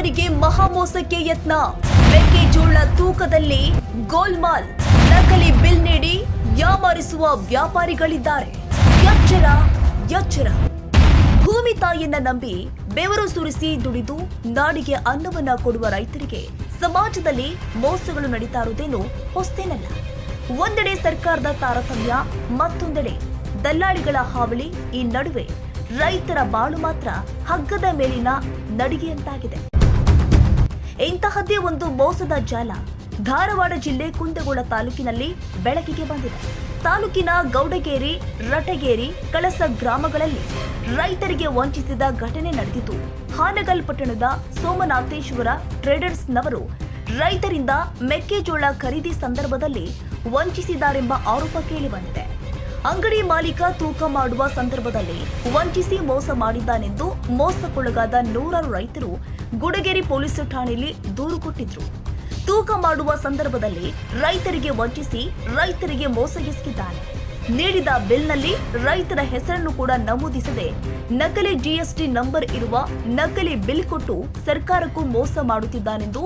ರೈತರಿಗೆ ಮಹಾಮೋಸಕ್ಕೆ ಯತ್ನ. ಮೆಕ್ಕೆಜೋಳ ತೂಕದಲ್ಲಿ ಗೋಲ್ಮಾಲ್. ನಕಲಿ ಬಿಲ್ ನೀಡಿ ವ್ಯಾಪಾರಿಸುವ ವ್ಯಾಪಾರಿಗಳಿದ್ದಾರೆ. ಎಚ್ಚರ ಎಚ್ಚರ. ಭೂಮಿ ತಾಯಿಯನ್ನ ನಂಬಿ ಬೆವರು ಸುರಿಸಿ ದುಡಿದು ನಾಡಿಗೆ ಅನ್ನವನ್ನ ಕೊಡುವ ರೈತರಿಗೆ ಸಮಾಜದಲ್ಲಿ ಮೋಸಗಳು ನಡೀತಾ ಇರುವುದೇನು ಹೊಸ್ತೇನಲ್ಲ. ಒಂದೆಡೆ ಸರ್ಕಾರದ ತಾರತಮ್ಯ, ಮತ್ತೊಂದೆಡೆ ದಲ್ಲಾಳಿಗಳ ಹಾವಳಿ ಈ ನಡುವೆ ರೈತರ ಬಾಳು ಮಾತ್ರ ಹಗ್ಗದ ಮೇಲಿನ ನಡಿಗೆಯಂತಾಗಿದೆ. ಇಂತಹದ್ದೇ ಒಂದು ಮೋಸದ ಜಾಲ ಧಾರವಾಡ ಜಿಲ್ಲೆ ಕುಂದಗೋಳ ತಾಲೂಕಿನಲ್ಲಿ ಬೆಳಕಿಗೆ ಬಂದಿದೆ. ತಾಲೂಕಿನ ಗೌಡಗೇರಿ, ರಟಗೇರಿ, ಕಳಸ ಗ್ರಾಮಗಳಲ್ಲಿ ರೈತರಿಗೆ ವಂಚಿಸಿದ ಘಟನೆ ನಡೆದಿತು ಹಾನಗಲ್ ಪಟ್ಟಣದ ಸೋಮನಾಥೇಶ್ವರ ಟ್ರೇಡರ್ಸ್ನವರು ರೈತರಿಂದ ಮೆಕ್ಕೆಜೋಳ ಖರೀದಿ ಸಂದರ್ಭದಲ್ಲಿ ವಂಚಿಸಿದ್ದಾರೆಂಬ ಆರೋಪ ಕೇಳಿಬಂದಿದೆ ಅಂಗಡಿ ಮಾಲೀಕ ತೂಕ ಮಾಡುವ ಸಂದರ್ಭದಲ್ಲಿ ವಂಚಿಸಿ ಮೋಸ ಮಾಡಿದ್ದಾನೆಂದು ಮೋಸಕ್ಕೊಳಗಾದ ನೂರಾರು ರೈತರು ಗುಡಗೇರಿ ಪೊಲೀಸ್ ಠಾಣೆಯಲ್ಲಿ ದೂರು ಕೊಟ್ಟಿದ್ರು. ತೂಕ ಮಾಡುವ ಸಂದರ್ಭದಲ್ಲಿ ರೈತರಿಗೆ ವಂಚಿಸಿ ರೈತರಿಗೆ ಮೋಸ ಎಸಗಿದ್ದಾನೆ. ನೀಡಿದ ಬಿಲ್ನಲ್ಲಿ ರೈತರ ಹೆಸರನ್ನು ಕೂಡ ನಮೂದಿಸದೆ ನಕಲಿ ಜಿಎಸ್ಟಿ ನಂಬರ್ ಇರುವ ನಕಲಿ ಬಿಲ್ ಕೊಟ್ಟು ಸರ್ಕಾರಕ್ಕೂ ಮೋಸ ಮಾಡುತ್ತಿದ್ದಾನೆಂದು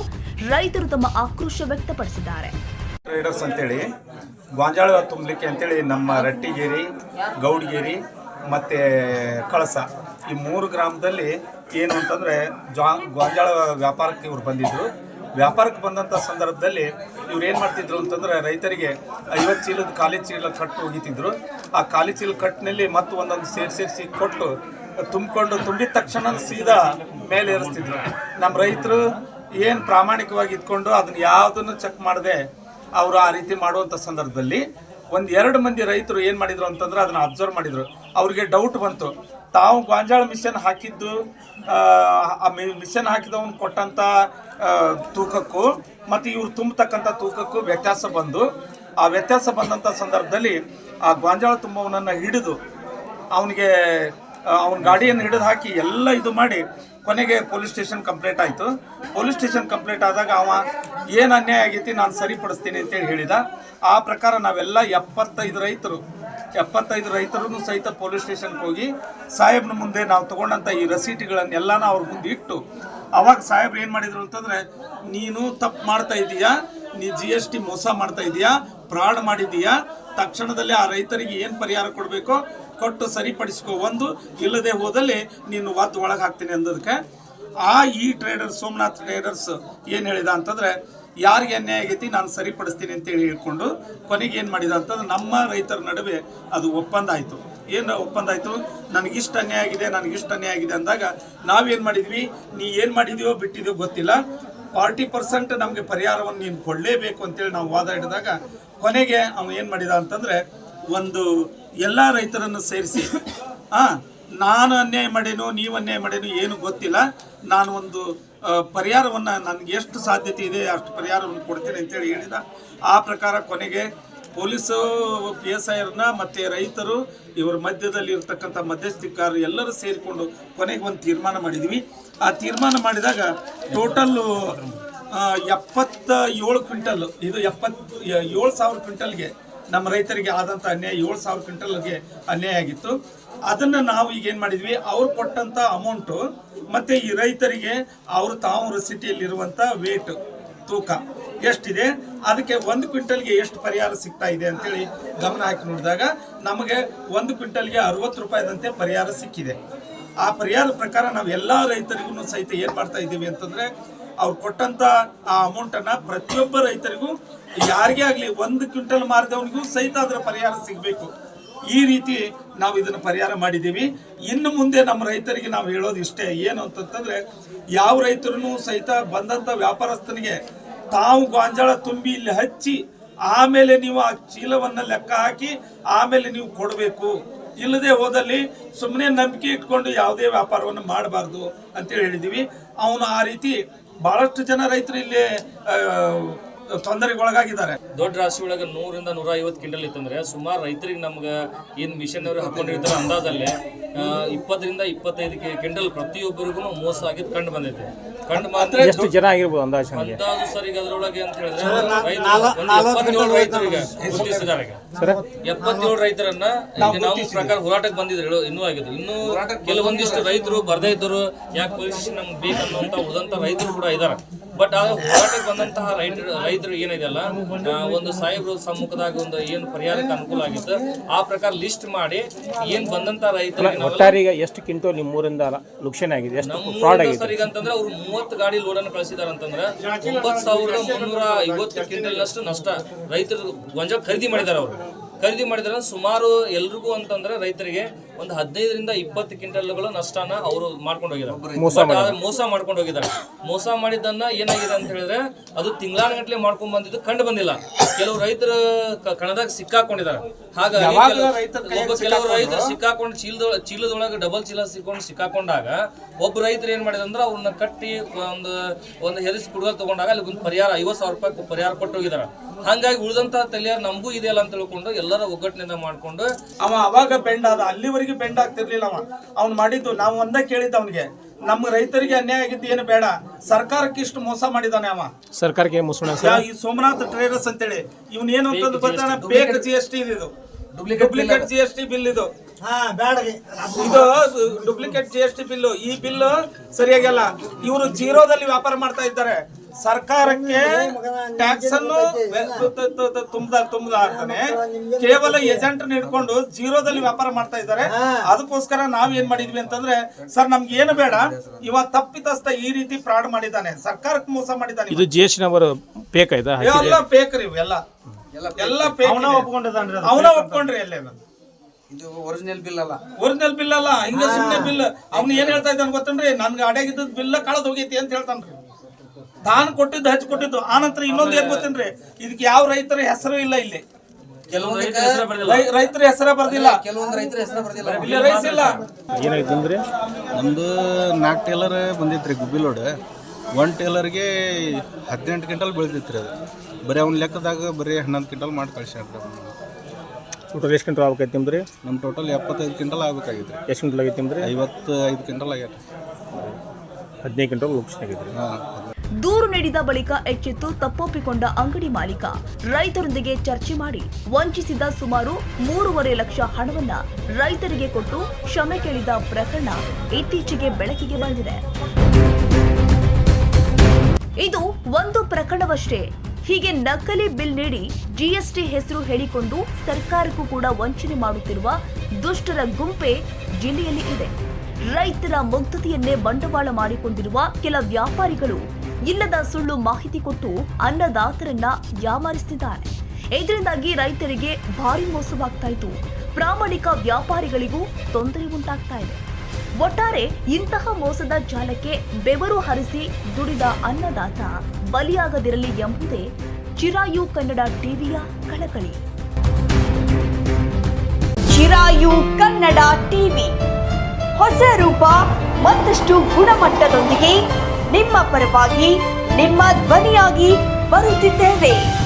ರೈತರು ತಮ್ಮ ಆಕ್ರೋಶ ವ್ಯಕ್ತಪಡಿಸಿದ್ದಾರೆ. ಗೋಂಜಾಳ ತುಂಬಲಿಕ್ಕೆ ಅಂತೇಳಿ ನಮ್ಮ ರಟ್ಟಿಗೇರಿ, ಗೌಡಗೇರಿ ಮತ್ತು ಕಳಸ. ಈ ಮೂರು ಗ್ರಾಮದಲ್ಲಿ ಏನು ಅಂತಂದರೆ ಜಾ ಗೋಂಜಾಳ ವ್ಯಾಪಾರಕ್ಕೆ ಇವ್ರು ಬಂದಿದ್ದರು ವ್ಯಾಪಾರಕ್ಕೆ ಬಂದಂಥ ಸಂದರ್ಭದಲ್ಲಿ ಇವ್ರು ಏನು ಮಾಡ್ತಿದ್ರು ಅಂತಂದ್ರೆ ರೈತರಿಗೆ ಐವತ್ತು ಚೀಲದ ಖಾಲಿ ಚೀಲ ಕಟ್ಟು ಹೋಗಿತಿದ್ರು ಆ ಖಾಲಿ ಚೀಲ ಕಟ್ಟಿನಲ್ಲಿ ಮತ್ತು ಒಂದೊಂದು ಸೇರಿ ಸೇರಿಸಿ ಕೊಟ್ಟು ತುಂಬಿಕೊಂಡು ತುಂಬಿದ ತಕ್ಷಣ ಸೀದಾ ಮೇಲೆ ಏರಿಸ್ತಿದ್ರು. ನಮ್ಮ ರೈತರು ಏನು ಪ್ರಾಮಾಣಿಕವಾಗಿ ಇದ್ಕೊಂಡು ಅದನ್ನ ಯಾವುದನ್ನು ಚೆಕ್ ಮಾಡದೆ ಅವರು ಆ ರೀತಿ ಮಾಡುವಂಥ ಸಂದರ್ಭದಲ್ಲಿ ಒಂದು ಎರಡು ಮಂದಿ ರೈತರು ಏನು ಮಾಡಿದ್ರು ಅಂತಂದ್ರೆ ಅದನ್ನ ಅಬ್ಸರ್ವ್ ಮಾಡಿದ್ರು. ಅವ್ರಿಗೆ ಡೌಟ್ ಬಂತು. ತಾವು ಗಾಂಜಾಳ ಮಿಷನ್ ಹಾಕಿದ್ದು ಆ, ಮಿಷನ್ ಹಾಕಿದವನು ಕೊಟ್ಟಂಥ ತೂಕಕ್ಕೂ ಮತ್ತು ಇವ್ರು ತುಂಬತಕ್ಕಂಥ ತೂಕಕ್ಕೂ ವ್ಯತ್ಯಾಸ ಬಂದು ಆ ವ್ಯತ್ಯಾಸ ಬಂದಂಥ ಸಂದರ್ಭದಲ್ಲಿ ಆ ಗಾಂಜಾಳ ತುಂಬವನನ್ನು ಹಿಡಿದು ಅವನಿಗೆ ಅವನ ಗಾಡಿಯನ್ನು ಹಿಡಿದು ಹಾಕಿ ಎಲ್ಲ ಇದು ಮಾಡಿ ಕೊನೆಗೆ ಪೊಲೀಸ್ ಸ್ಟೇಷನ್ ಕಂಪ್ಲೇಂಟ್ ಆಯಿತು. ಪೊಲೀಸ್ ಸ್ಟೇಷನ್ ಕಂಪ್ಲೇಂಟ್ ಆದಾಗ ಅವ, ಏನು ಅನ್ಯಾಯ ಆಗೈತಿ, ನಾನು ಸರಿಪಡಿಸ್ತೀನಿ ಅಂತೇಳಿ ಹೇಳಿದ. ಆ ಪ್ರಕಾರ ನಾವೆಲ್ಲ ಎಪ್ಪತ್ತೈದು ರೈತರು ಎಪ್ಪತ್ತೈದು ರೈತರು ಸಹಿತ ಪೊಲೀಸ್ ಸ್ಟೇಷನ್ಗೆ ಹೋಗಿ ಸಾಹೇಬ್ನ ಮುಂದೆ ನಾವು ತೊಗೊಂಡಂಥ ಈ ರಸೀಟಿಗಳನ್ನೆಲ್ಲನ ಅವ್ರ ಮುಂದೆ ಇಟ್ಟು, ಅವಾಗ ಸಾಹೇಬ್ರು ಏನು ಮಾಡಿದರು ಅಂತಂದರೆ, ನೀನು ತಪ್ಪು ಮಾಡ್ತಾ ಇದೀಯಾ ನೀ ಜಿ ಎಸ್ ಟಿ ಮೋಸ ಮಾಡ್ತಾ ಇದೀಯಾ ಫ್ರಾಡ್ ಮಾಡಿದೀಯಾ ತಕ್ಷಣದಲ್ಲಿ ಆ ರೈತರಿಗೆ ಏನು ಪರಿಹಾರ ಕೊಡಬೇಕೋ? ಕೊಟ್ಟು ಸರಿಪಡಿಸ್ಕೋ ಒಂದು, ಇಲ್ಲದೆ ಹೋದಲ್ಲಿ ನೀನು ಒತ್ತು ಒಳಗೆ ಹಾಕ್ತೀನಿ ಅಂದದಕ್ಕೆ ಆ ಈ ಟ್ರೇಡರ್ಸ್ ಸೋಮನಾಥ್ ಟ್ರೇಡರ್ಸ್ ಏನು ಹೇಳಿದ ಅಂತಂದ್ರೆ, ಯಾರಿಗೆ ಅನ್ಯಾಯ ಆಗೈತಿ ನಾನು ಸರಿಪಡಿಸ್ತೀನಿ ಅಂತೇಳಿ ಹೇಳ್ಕೊಂಡು, ಕೊನೆಗೆ ಏನು ಮಾಡಿದ ಅಂತಂದ್ರೆ ನಮ್ಮ ರೈತರ ನಡುವೆ ಅದು ಒಪ್ಪಂದ ಆಯಿತು. ಏನು ಒಪ್ಪಂದ ಆಯಿತು? ನನಗಿಷ್ಟು ಅನ್ಯಾಯ ಆಗಿದೆ ನನಗಿಷ್ಟು ಅನ್ಯಾಯ ಆಗಿದೆ ಅಂದಾಗ ನಾವೇನು ಮಾಡಿದ್ವಿ? ನೀ ಏನು ಮಾಡಿದೀವೋ ಬಿಟ್ಟಿದೀವೋ ಗೊತ್ತಿಲ್ಲ. ಫಾರ್ಟಿ ಪರ್ಸೆಂಟ್ ನಮಗೆ ಪರಿಹಾರವನ್ನು ನೀನು ಕೊಡಲೇಬೇಕು ಅಂತೇಳಿ ನಾವು ವಾದ ಹಿಡಿದಾಗ, ಕೊನೆಗೆ ಅವನು ಏನು ಮಾಡಿದ ಅಂತಂದರೆ, ಒಂದು ಎಲ್ಲ ರೈತರನ್ನು ಸೇರಿಸಿ. ಆ, ನಾನು ಅನ್ಯಾಯ ಮಾಡೇನು, ನೀವು ಅನ್ಯಾಯ ಮಾಡೇನು ಏನು ಗೊತ್ತಿಲ್ಲ. ನಾನು ಒಂದು ಪರಿಹಾರವನ್ನು, ನನಗೆ ಎಷ್ಟು ಸಾಧ್ಯತೆ ಇದೆ, ಅಷ್ಟು ಪರಿಹಾರವನ್ನು ಕೊಡ್ತೀನಿ ಅಂತೇಳಿ ಹೇಳಿದ. ಆ ಪ್ರಕಾರ ಕೊನೆಗೆ ಪೊಲೀಸು ಪಿ ಎಸ್ ಐರ್ನ ಮತ್ತು ರೈತರು, ಇವರ ಮಧ್ಯದಲ್ಲಿ ಇರ್ತಕ್ಕಂಥ ಮಧ್ಯಸ್ಥಿಕಾರರು ಎಲ್ಲರೂ ಸೇರಿಕೊಂಡು ಕೊನೆಗೆ ಒಂದು ತೀರ್ಮಾನ ಮಾಡಿದ್ವಿ. ಆ ತೀರ್ಮಾನ ಮಾಡಿದಾಗ ಟೋಟಲ್ಲು ಎಪ್ಪತ್ತ ಏಳು ಕ್ವಿಂಟಲ್ ಇದು ಎಪ್ಪತ್ತು, ಏಳು ಸಾವಿರ ಕ್ವಿಂಟಲ್ಗೆ ನಮ್ಮ ರೈತರಿಗೆ ಆದಂಥ ಅನ್ಯಾಯ ಏಳು ಸಾವಿರ ಕ್ವಿಂಟಲ್ಗೆ ಅನ್ಯಾಯ ಆಗಿತ್ತು. ಅದನ್ನು ನಾವು ಈಗ ಏನು ಮಾಡಿದ್ವಿ? ಅವ್ರು ಕೊಟ್ಟಂಥ ಅಮೌಂಟು ಮತ್ತು ಈ ರೈತರಿಗೆ ಅವರು ತಾವು ರಸಿಟಿಯಲ್ಲಿರುವಂಥ ವೇಟ್ ತೂಕ ಎಷ್ಟಿದೆ? ಅದಕ್ಕೆ ಒಂದು ಕ್ವಿಂಟಲ್ಗೆ ಎಷ್ಟು ಪರಿಹಾರ ಸಿಗ್ತಾ ಇದೆ ಅಂತೇಳಿ ಗಮನ ಹಾಕಿ ನೋಡಿದಾಗ ನಮಗೆ ಒಂದು ಕ್ವಿಂಟಲ್ಗೆ ಅರವತ್ತು ರೂಪಾಯಿದಂತೆ ಪರಿಹಾರ ಸಿಕ್ಕಿದೆ. ಆ ಪರಿಹಾರ ಪ್ರಕಾರ ನಾವು ಎಲ್ಲ ರೈತರಿಗೂ ಸಹಿತ ಏನು ಮಾಡ್ತಾ ಇದ್ದೀವಿ ಅಂತಂದರೆ ಅವ್ರು ಕೊಟ್ಟಂತ ಆ ಅಮೌಂಟನ್ನು ಪ್ರತಿಯೊಬ್ಬ ರೈತರಿಗೂ, ಯಾರಿಗೆ ಆಗಲಿ ಒಂದು ಕ್ವಿಂಟಲ್ ಮಾರಿದವನಿಗೂ ಸಹಿತ ಅದರ ಪರಿಹಾರ ಸಿಗಬೇಕು. ಈ ರೀತಿ ನಾವು ಇದನ್ನು ಪರಿಹಾರ ಮಾಡಿದ್ದೀವಿ. ಇನ್ನು ಮುಂದೆ ನಮ್ಮ ರೈತರಿಗೆ ನಾವು ಹೇಳೋದು ಇಷ್ಟೇ, ಏನು ಅಂತಂತಂದ್ರೆ, ಯಾವ ರೈತರು ಸಹಿತ ಬಂದಂಥ ವ್ಯಾಪಾರಸ್ಥನಿಗೆ ತಾವು ಗಾಂಜಾಳ ತುಂಬಿ ಇಲ್ಲಿ ಹಚ್ಚಿ, ಆಮೇಲೆ ನೀವು ಆ ಚೀಲವನ್ನು ಲೆಕ್ಕ ಹಾಕಿ, ಆಮೇಲೆ ನೀವು ಕೊಡಬೇಕು. ಇಲ್ಲದೆ ಹೋದಲ್ಲಿ ಸುಮ್ಮನೆ ನಂಬಿಕೆ ಇಟ್ಕೊಂಡು ಯಾವುದೇ ವ್ಯಾಪಾರವನ್ನು ಮಾಡಬಾರ್ದು ಅಂತೇಳಿ ಹೇಳಿದ್ದೀವಿ. ಅವನು ಆ ರೀತಿ ಭಾಳಷ್ಟು ಜನ ರೈತರು ಇಲ್ಲಿ ಆ, ತೊಂದರೆಗೊಳಗಾಗಿದ್ದಾರೆ. ದೊಡ್ಡ ರಾಶಿ ಒಳಗೆ ನೂರಿಂದ ನೂರ ಐವತ್ತು ಕ್ವಿಂಟಲ್ ಇತ್ತಂದ್ರೆ ಸುಮಾರು ರೈತರಿಗೆ ನಮ್ಗೆ ಏನ್ ಮಿಷನ್ ಅವರು ಹಾಕೊಂಡಿರ್ತಾರೆ ಅಂದಾಜಲ್ಲಿ ಇಪ್ಪತ್ತರಿಂದ ಇಪ್ಪತ್ತೈದು ಕ್ವಿಂಟಲ್ ಪ್ರತಿಯೊಬ್ಬರಿಗೂ ಮೋಸ ಆಗಿದ್ದು ಕಂಡು ಬಂದೈತೆ. ಕಂಡು ಮಾತ್ರ ಎಷ್ಟು ಜನ ಆಗಿರ್ಬೋದು ಅಂದಾಜು ಅಂದಾಜು ಸರ್ ಈಗ ಅದ್ರೊಳಗೆ ಅಂತ ಹೇಳಿದ್ರೆ ರೈತರಿಗೆ ಗುರುತಿಸಿದ್ದಾರೆ ಈಗ. ಎಪ್ಪತ್ತೇಳು ರೈತರನ್ನ ನಾವು ಪ್ರಕಾರ ಹೋರಾಟಕ್ಕೆ ಬಂದಿದ್ರು ಇನ್ನೂ ಆಗಿದ್ರು ಇನ್ನು ಕೆಲವೊಂದಿಷ್ಟು ರೈತರು ಬರ್ದೇ ಇದ್ದರು ಯಾಕೆ ಪೊಲೀಸ್ ನಮ್ಗೆ ಬೇಕನ್ನುವಂತ ಉದಂತ ರೈತರು ಕೂಡ ಇದಾರೆ. ಬಟ್ ಆ ಹೋರಾಟಕ್ಕೆ ಬಂದಂತಹ ರೈತರು ರೈತರು ಏನಿದೆಯಲ್ಲ ಒಂದು ಸಾಹೇಬ್ರ ಸಮ್ಮುಖದಾಗ ಒಂದು ಏನು ಪರಿಹಾರಕ್ಕೆ ಅನುಕೂಲ ಆಗಿತ್ತು ಆ ಪ್ರಕಾರ ಲಿಸ್ಟ್ ಮಾಡಿ ಏನ್ ಬಂದಂತ ರೈತರು ಒಟ್ಟಾರೆ ಈಗ ಎಷ್ಟು ಕಿಂಟು ನಿಮ್ಮೂರಿಂದ ಲುಕ್ಷನ್ ಆಗಿದೆ ಎಷ್ಟು ಫ್ರಾಡ್ ಆಗಿದೆ? ಸರ್ ಈಗ ಅಂತಂದ್ರೆ ಅವ್ರು ಮೂವತ್ತು ಗಾಡಿ ಲೋಡನ್ನು ಕಳಿಸಿದಾರೆ ಅಂತಂದ್ರೆ ಒಂಬತ್ತು ಸಾವಿರದ ಮುನ್ನೂರ ಐವತ್ತು ಕ್ವಿಂಟಲ್ನಷ್ಟು ನಷ್ಟ ರೈತರು ಗೊಂಜಾಳ ಖರೀದಿ ಮಾಡಿದ್ದಾರೆ ಅವರು. ಖರೀದಿ ಮಾಡಿದ್ರೆ ಸುಮಾರು ಎಲ್ರಿಗೂ ಅಂತಂದ್ರೆ ರೈತರಿಗೆ ಒಂದು ಹದಿನೈದರಿಂದ ಇಪ್ಪತ್ತು ಕ್ವಿಂಟಲ್ಗಳು ನಷ್ಟನ ಅವರು ಮಾಡ್ಕೊಂಡು ಹೋಗಿದ್ದಾರೆ. ಮೋಸ ಮಾಡ್ಕೊಂಡು ಹೋಗಿದ್ದಾರೆ. ಮೋಸ ಮಾಡಿದ್ದನ್ನ ಏನಾಗಿದೆ ಅಂತ ಹೇಳಿದ್ರೆ ಅದು ತಿಂಗಳಾನಗಟ್ಲೆ ಮಾಡ್ಕೊಂಡ್ ಬಂದಿದ್ದು ಕಂಡು ಬಂದಿಲ್ಲ. ಕೆಲವು ರೈತರು ಕಣದಾಗ ಸಿಕ್ಕಾಕೊಂಡಿದ್ದಾರೆ. ಹಾಗಾಗಿ ಕೆಲವು- ರೈತರು ಸಿಕ್ಕಾಕೊಂಡು ಚೀಲದ ಚೀಲದೊಳಗೆ ಡಬಲ್ ಚೀಲ ಸಿಕ್ಕೊಂಡು ಸಿಕ್ಕಾಕೊಂಡಾಗ ಒಬ್ಬ ರೈತರು ಏನ್ ಮಾಡಿದಂದ್ರೆ ಅಂದ್ರೆ ಅವ್ರನ್ನ ಕಟ್ಟಿ ಒಂದು ಒಂದು ಹೆರಿಸಿ ಕುಡುಗಲ್ ತಗೊಂಡಾಗ ಅಲ್ಲಿ ಒಂದು ಪರಿಹಾರ ಐವತ್ತು ಸಾವಿರ ರೂಪಾಯಿ ಪರಿಹಾರ ಕೊಟ್ಟು ಹೋಗಿದ್ದಾರೆ. ಹಂಗಾಗಿ ಉಳಿದಂತ ತಲೆಯಾರ ನಮಗೂ ಇದೆಯಲ್ಲ ಅಂತ ತಿಳ್ಕೊಂಡು ಎಲ್ಲರ ಒಗ್ಗಟ್ಟಿನಿಂದ ಮಾಡ್ಕೊಂಡು ಅವ ಅವಾಗ ಬೆಂಡ್ ಆದ. ಅಲ್ಲಿವರೆಗೆ ಬೆಂಡ್ ಆಗ್ತಿರ್ಲಿಲ್ಲ ಅವ. ಅವ್ನು ಮಾಡಿದ್ದು ನಾವು ಒಂದೇ ಕೇಳಿದ್ದ ಅವನಿಗೆ. ನಮ್ಮ ರೈತರಿಗೆ ಅನ್ಯಾಯ ಆಗಿದ್ದು ಏನು ಬೇಡ. ಸರ್ಕಾರಕ್ಕೆ ಇಷ್ಟು ಮೋಸ ಮಾಡಿದಾನೆ ಅವ. ಸರ್ಕಾರಕ್ಕೆ ಮುಸುಣ ಯಾ- ಈ ಸೋಮನಾಥ್ ಟ್ರೇಡರ್ಸ್ ಅಂತೇಳಿ. ಇವನ್ ಏನು ಅಂತಂದು ಗೊತ್ತಾನ? ಬೇಕ್ ಜಿ ಎಸ್ ಟಿ ಇದು. Duplicate G S T bill ಇದು. ಇದು duplicate G S T bill ಈ ಬಿಲ್ ಸರಿಯಾಗಿಲ್ಲ ಇವರು ಜೀರೋದಲ್ಲಿ ವ್ಯಾಪಾರ ಮಾಡ್ತಾ ಇದ್ದಾರೆ. ಸರ್ಕಾರಕ್ಕೆ ಟ್ಯಾಕ್ಸ್ ಅನ್ನು ತುಂಬದ ತುಂಬದ ಆಗ್ತಾನೆ. ಕೇವಲ ಏಜೆಂಟ್ ಹಿಡ್ಕೊಂಡು ಜೀರೋದಲ್ಲಿ ವ್ಯಾಪಾರ ಮಾಡ್ತಾ ಇದ್ದಾರೆ. ಅದಕ್ಕೋಸ್ಕರ ನಾವ್ ಏನ್ ಮಾಡಿದ್ವಿ ಅಂತಂದ್ರೆ ಸರ್ ನಮ್ಗೆ ಏನು ಬೇಡ. ಇವ ತಪ್ಪಿತಸ್ಥ ಈ ರೀತಿ ಫ್ರಾಡ್ ಮಾಡಿದ್ದಾನೆ. ಸರ್ಕಾರಕ್ಕೆ ಮೋಸ ಮಾಡಿದ್ದಾನೆ ಇದು ಜಿ ಅವರು ಪೇಕ್ ಆಯ್ತಾ ಎಲ್ಲ ಫೇಕ್ ರೀ ಇವೆಲ್ಲ ಎಲ್ಲ. ಅವನ ಒಪ್ಕೊಂಡಿದ್ದಾನ್ರಿ ಅವನ ಒಪ್ಕೊಂಡ್ರಿ ಎಲ್ಲ ಇದು ಒರಿಜಿನಲ್ ಬಿಲ್ ಅಲ್ಲ. ಒರಿಜಿನಲ್ ಬಿಲ್ ಅಲ್ಲ. ಹಿಂಗ ಸುಮ್ಮನೆ ಬಿಲ್ ಅವ್ನು ಏನ್ ಹೇಳ್ತಾ ಇದ್ದಾನೆ ಗೊತ್ತನ್ರಿ? ನನ್ಗೆ ಅಡಗಿದ್ದ ಬಿಲ್ ಕಳೆದ ಹೋಗೈತಿ ಅಂತ ಹೇಳ್ತಾನ್ರಿ. ತಾನು ಕೊಟ್ಟಿದ್ದು ಹಚ್ಚಿ ಕೊಟ್ಟಿದ್ದು ಆನಂತರ ಇನ್ನೊಂದು ಏನ್ ಗೊತ್ತೇನ್ರಿ? ಇದಕ್ಕೆ ಯಾವ ರೈತರ ಹೆಸರು ಇಲ್ಲ ಇಲ್ಲಿ. ಕೆಲವು ರೈತರ ಹೆಸರೇ ಬರ್ದಿಲ್ಲ. ರೈತರ ಹೆಸರ ಬರ್ದಿಲ್ಲ. ಕೆಲವೊಂದು ರೈತರ ಹೆಸರು ಬರ್ದಿಲ್ಲ. ಇಲ್ಲಿ. ರೈಸ್ ಇಲ್ಲ. ನಮ್ಮದು ನಾಲ್ಕು ಟೇಲರ್ ಬಂದಿತ್ರಿ ರೀ ಗುಬ್ಬಿ ಲೋಡ್ ಒಂದು ಟೇಲರ್ಗೆ ಹದಿನೆಂಟು ಕ್ವಿಂಟಲ್ ಬೆಳೆದಿತ್ರಿ ರೀ ಅದು. ಬರೀ ಅವ್ನ ಲೆಕ್ಕದಾಗ ಬರೀ ಹನ್ನೊಂದು ಕ್ವಿಂಟಲ್ ಮಾಡಿ ಕಳ್ಸ್ಯಾರ ರೀ ಟೋಟಲ್ ಎಷ್ಟು ಕ್ವಿಂಟಲ್ ಆಗ್ಬೇಕೈತಿ ನಿಮ್ದು ರೀ ನಮ್ಮ ಟೋಟಲ್ ಎಪ್ಪತ್ತೈದು ಕ್ವಿಂಟಲ್ ಆಗ್ಬೇಕಾಗಿತ್ತು ರೀ ಎಷ್ಟು ಕ್ವಿಂಟಲ್ ಆಗೈತಿ ನಿಮ್ದು ರೀ ಐವತ್ತು ಐದು ಕ್ವಿಂಟಲ್ ಆಗ್ಯಾರ ಹದಿನೈದು ಕ್ವಿಂಟಲ್ ಲುಕ್ಷನ್ ಆಗೈತಿ ರೀ ಹಾಂ ದೂರು ನೀಡಿದ ಬಳಿಕ ಎಚ್ಚೆತ್ತು ತಪ್ಪೊಪ್ಪಿಕೊಂಡ ಅಂಗಡಿ ಮಾಲೀಕ. ರೈತರೊಂದಿಗೆ ಚರ್ಚೆ ಮಾಡಿ ವಂಚಿಸಿದ ಸುಮಾರು ಮೂರುವರೆ ಲಕ್ಷ ಹಣವನ್ನ ರೈತರಿಗೆ ಕೊಟ್ಟು ಕ್ಷಮೆ ಕೇಳಿದ ಪ್ರಕರಣ ಇತ್ತೀಚೆಗೆ ಬೆಳಕಿಗೆ ಬಂದಿದೆ. ಇದು ಒಂದು ಪ್ರಕರಣವಷ್ಟೇ. ಹೀಗೆ ನಕಲಿ ಬಿಲ್ ನೀಡಿ ಜಿಎಸ್ಟಿ ಹೆಸರು ಹೇಳಿಕೊಂಡು ಸರ್ಕಾರಕ್ಕೂ ಕೂಡ ವಂಚನೆ ಮಾಡುತ್ತಿರುವ ದುಷ್ಟರ ಗುಂಪೆ ಜಿಲ್ಲೆಯಲ್ಲಿ ಇದೆ. ರೈತರ ಮುಗ್ಧತೆಯನ್ನೇ ಬಂಡವಾಳ ಮಾಡಿಕೊಂಡಿರುವ ಕೆಲ ವ್ಯಾಪಾರಿಗಳು ಇಲ್ಲದ ಸುಳ್ಳು ಮಾಹಿತಿ ಕೊಟ್ಟು ಅನ್ನದಾತರನ್ನ ಯಾಮಾರಿಸುತ್ತಿದ್ದಾರೆ ಇದರಿಂದಾಗಿ ರೈತರಿಗೆ ಭಾರಿ ಮೋಸವಾಗ್ತಾ ಇತ್ತು. ಪ್ರಾಮಾಣಿಕ ವ್ಯಾಪಾರಿಗಳಿಗೂ ತೊಂದರೆ ಉಂಟಾಗ್ತಾ ಇದೆ. ಒಟ್ಟಾರೆ ಇಂತಹ ಮೋಸದ ಜಾಲಕ್ಕೆ ಬೆವರು ಹರಿಸಿ ದುಡಿದ ಅನ್ನದಾತ ಬಲಿಯಾಗದಿರಲಿ ಎಂಬುದೇ ಚಿರಾಯು ಕನ್ನಡ ಟಿವಿಯ ಕಳಕಳಿ. ಚಿರಾಯು ಕನ್ನಡ ಟಿವಿ. ಹೊಸ ರೂಪ ಮತ್ತಷ್ಟು ಗುಣಮಟ್ಟದೊಂದಿಗೆ ನಿಮ್ಮ ಪರವಾಗಿ ನಿಮ್ಮ ಧ್ವನಿಯಾಗಿ ಬರುತ್ತಿದ್ದೇವೆ.